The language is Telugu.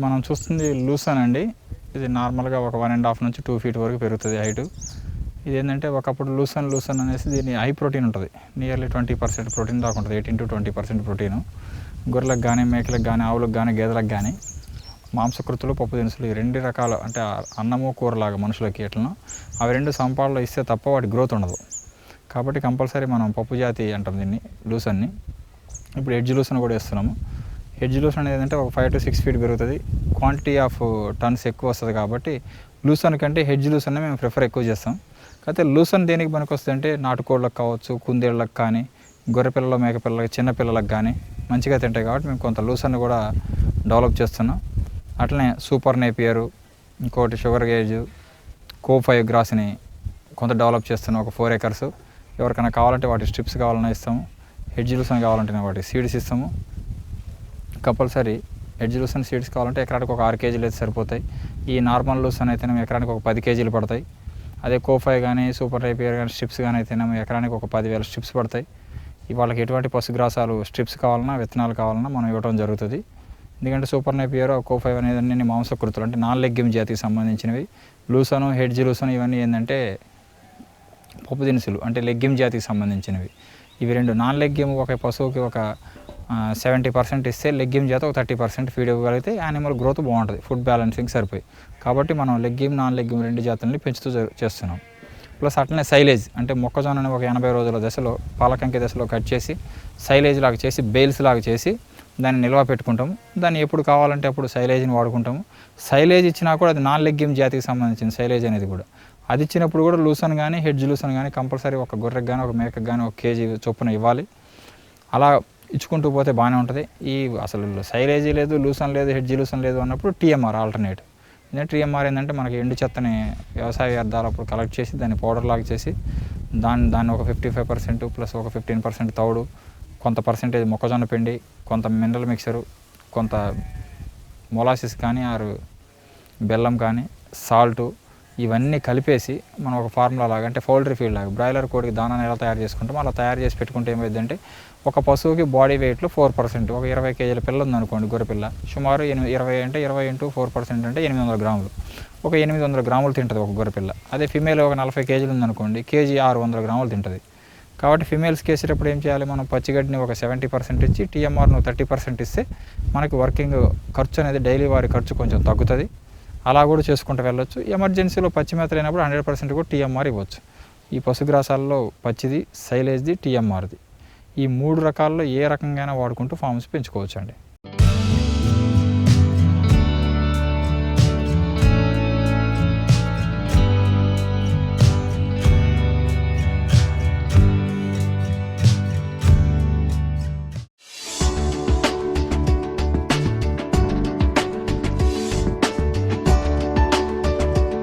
ఇప్పుడు మనం చూస్తుంది లూసన్ అండి. ఇది నార్మల్గా ఒక వన్ అండ్ హాఫ్ నుంచి టూ ఫీట్ వరకు పెరుగుతుంది హైట్. ఇది ఏంటంటే ఒకప్పుడు లూసన్ లూసన్ అనేసి దీని హై ప్రోటీన్ ఉంటుంది. నియర్లీ ట్వంటీ పర్సెంట్ ప్రోటీన్ దాకా ఉంటుంది. Eighteen to twenty percent protein. గొర్రెలకు కానీ మేకలకు కానీ ఆవులకు కానీ గేదెలకు కానీ మాంసకృతులు పప్పు దినుసులు ఈ రెండు రకాల అంటే అన్నము కూరలాగా మనుషులకి ఎట్లనో అవి రెండు సంపాలలో ఇస్తే తప్ప వాటి గ్రోత్ ఉండదు. కాబట్టి కంపల్సరీ మనం పప్పు జాతి అంటాం దీన్ని లూసన్ని. ఇప్పుడు ఎడ్జ్ లూసన్ కూడా వేస్తున్నాము. హెడ్జ్ లూసన్ అనేది ఏంటంటే ఒక ఫైవ్ టు సిక్స్ ఫీట్ పెరుగుతుంది. క్వాంటిటీ ఆఫ్ టన్స్ ఎక్కువ వస్తుంది కాబట్టి లూసన్ కంటే హెడ్జ్ లూసన్ మేము ప్రిఫర్ ఎక్కువ చేస్తాం. కాకపోతే లూసన్ దేనికి పనికి అంటే నాటుకోళ్ళకి కావచ్చు కుందేళ్ళకు కానీ గొర్రె మేకపిల్లలకు చిన్నపిల్లలకు కానీ మంచిగా తింటాయి కాబట్టి మేము కొంత లూసన్ కూడా డెవలప్ చేస్తున్నాం. అట్లనే సూపర్ నేపియరు ఇంకోటి షుగర్ గేజ్ కో ఫైవ్ గ్రాస్ని కొంత డెవలప్ చేస్తున్నాం ఒక ఫోర్ ఏకర్స్ ఎవరికైనా కావాలంటే వాటి స్ట్రిప్స్ కావాలన్నా ఇస్తాము. హెడ్జ్ లూసన్ కావాలంటే వాటి సీడ్స్ ఇస్తాము. కంపల్సరీ ఎడ్జ్ లూసన్ సీడ్స్ కావాలంటే ఎకరానికి ఒక ఆరు కేజీలు అయితే సరిపోతాయి. ఈ నార్మల్ లూసన్ అయితేనేమో ఎకరానికి ఒక పది కేజీలు పడతాయి. అదే కోఫై కానీ సూపర్ రైపియర్ కానీ స్ట్రిప్స్ కానీ అయితేనేమో ఎకరానికి ఒక పదివేల స్ట్రిప్స్ పడతాయి. వాళ్ళకి ఎటువంటి పశుగ్రాసాలు స్ట్రిప్స్ కావాలన్నా విత్తనాలు కావాలన్నా మనం ఇవ్వడం జరుగుతుంది. ఎందుకంటే సూపర్ నైపియర్ కోఫైవ్ అనేది అన్ని మాంసకృతులు అంటే నాన్ లెగ్గిమ్ జాతికి సంబంధించినవి. లూసను హెడ్జ్ లూసన్ ఇవన్నీ ఏంటంటే పప్పు దినుసులు అంటే లెగ్గిమ్ జాతికి సంబంధించినవి. ఇవి రెండు నాన్ లెగ్గిమ్ ఒక పశువుకి ఒక సెవెంటీ పర్సెంట్ ఇస్తే లెగ్గిమ్ చేత ఒక థర్టీ పర్సెంట్ ఫీడ్ ఇవ్వగలిగితే యానిమల్ గ్రోత్ బాగుంటుంది. ఫుడ్ బ్యాలెన్సింగ్ సరిపోయి. కాబట్టి మనం లెగ్గిమ్ నాన్ లెగ్గిమ్ రెండు జాతుల్ని పెంచుతూ చేస్తున్నాం. ప్లస్ అట్లనే సైలేజ్ అంటే మొక్కజొన్నని ఒక ఎనభై రోజుల దశలో పాలకంకి దశలో కట్ చేసి సైలేజ్ లాగా చేసి బెయిల్స్ లాగా చేసి దాన్ని నిల్వ పెట్టుకుంటాము. దాన్ని ఎప్పుడు కావాలంటే అప్పుడు సైలేజ్ని వాడుకుంటాము. సైలేజ్ ఇచ్చినా కూడా అది నాన్ లెగ్గిమ్ జాతికి సంబంధించిన సైలేజ్ అనేది కూడా. అది ఇచ్చినప్పుడు కూడా లూసన్ కానీ హెడ్జ్ లూసన్ కానీ కంపల్సరీ ఒక గొర్రెకి కానీ ఒక మేకకు కానీ ఒక కేజీ చొప్పున ఇవ్వాలి. అలా ఇచ్చుకుంటూ పోతే బాగానే ఉంటుంది. ఈ అసలు సైలేజీ లేదు లూసన్ లేదు హెడ్జీ లూసన్ లేదు అన్నప్పుడు టీఎంఆర్ ఆల్టర్నేట్. ఎందుకంటే టీఎంఆర్ ఏంటంటే మనకి ఎండు చెత్తని వ్యవసాయ వ్యర్థాలు అప్పుడు కలెక్ట్ చేసి దాన్ని పౌడర్ లాగా చేసి దాన్ని దాన్ని ఒక ఫిఫ్టీ ఫైవ్ పర్సెంట్ ప్లస్ ఒక ఫిఫ్టీన్ పర్సెంట్ తౌడు కొంత పర్సెంటేజ్ మొక్కజొన్న పిండి కొంత మినరల్ మిక్చరు కొంత మొలాసిస్ కానీ ఆరు బెల్లం కానీ సాల్టు ఇవన్నీ కలిపేసి మనం ఒక ఫార్ములా లాగా అంటే పౌల్ట్రీ ఫీడ్ లాగా బ్రాయిలర్ కోడికి దానాన్ని ఎలా తయారు చేసుకుంటాం. అలా తయారు చేసి పెట్టుకుంటే ఏమైందంటే ఒక పశువుకి బాడీ వెయిట్లో ఫోర్ పర్సెంట్ ఒక ఇరవై కేజీల పిల్ల ఉందనుకోండి గొర్రెపిల్ల. సుమారు ఎనిమిది ఇరవై అంటే ఇరవై ఇంటూ ఫోర్ పర్సెంట్ అంటే ఎనిమిది వందల గ్రాములు. ఒక ఎనిమిది వందల గ్రాములు తింటుంది ఒక గొర్రెపిల్ల. అదే ఫిమేల్ ఒక నలభై కేజీలు ఉందనుకోండి కేజీ ఆరు వందల గ్రాములు తింటుంది. కాబట్టి ఫిమేల్స్ కేసేటప్పుడు ఏం చేయాలి మనం? పచ్చిగడ్డిని ఒక సెవెంటీ పర్సెంట్ ఇచ్చి టీఎంఆర్ను థర్టీ పర్సెంట్ ఇస్తే మనకి వర్కింగ్ ఖర్చు అనేది డైలీ వారి ఖర్చు కొంచెం తగ్గుతుంది. అలా కూడా చేసుకుంటూ వెళ్ళొచ్చు. ఎమర్జెన్సీలో పచ్చి మేతలు అయినప్పుడు హండ్రెడ్ పర్సెంట్ కూడా టీఎంఆర్ ఇవ్వచ్చు. ఈ పశుగ్రాసాల్లో పచ్చిది సైలేజ్ది టీఎంఆర్ది ఈ మూడు రకాల్లో ఏ రకంగా వాడుకుంటూ ఫార్మ్స్ పెంచుకోవచ్చు అండి